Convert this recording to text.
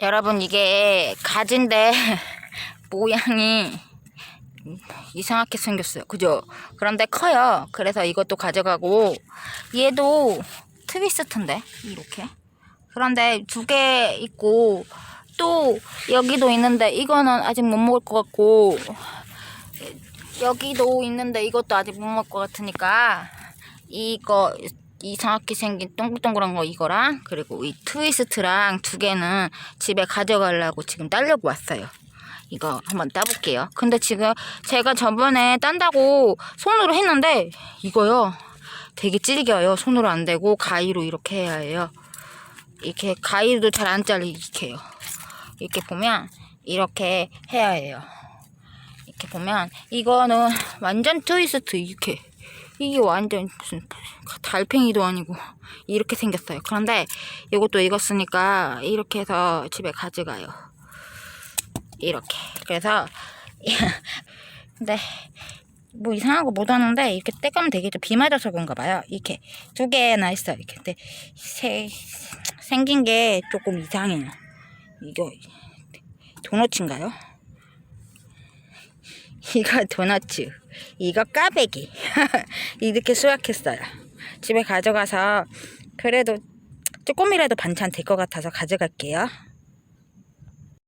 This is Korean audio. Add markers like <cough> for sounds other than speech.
여러분 이게 가지인데 <laughs> 모양이 이상하게 생겼어요. 그죠? 그런데 커요. 그래서 이것도 가져가고 얘도 트위스트인데 이렇게. 그런데 두 개 있고 또 여기도 있는데 이거는 아직 못 먹을 것 같고 여기도 있는데 이것도 아직 못 먹을 것 같으니까 이거 이상하게 생긴 동글동글한 거 이거랑 그리고 이 트위스트랑 두 개는 집에 가져가려고 지금 따려고 왔어요. 이거 한번 따볼게요. 근데 지금 제가 저번에 딴다고 손으로 했는데 이거요 되게 질겨요. 손으로 안 되고 가위로 이렇게 해야 해요. 이렇게 가위도 잘 안 잘리게요. 이렇게 보면 이렇게 해야 해요. 이렇게 보면 이거는 완전 트위스트 이렇게 이게 완전 무슨 달팽이도 아니고 이렇게 생겼어요. 그런데 이것도 익었으니까 이렇게 해서 집에 가져가요. 이렇게 그래서 <laughs> 근데 뭐 이상한 거 못 하는데 이렇게 떼가면 되겠죠. 비 맞아서 그런가 봐요. 이렇게 두 개나 있어요. 이렇게 근데 세, 생긴 게 조금 이상해요. 이거 도너츠인가요? 이거 도너츠, 이거 까베기. <laughs> 이렇게 수확했어요. 집에 가져가서 그래도 조금이라도 반찬 될 것 같아서 가져갈게요.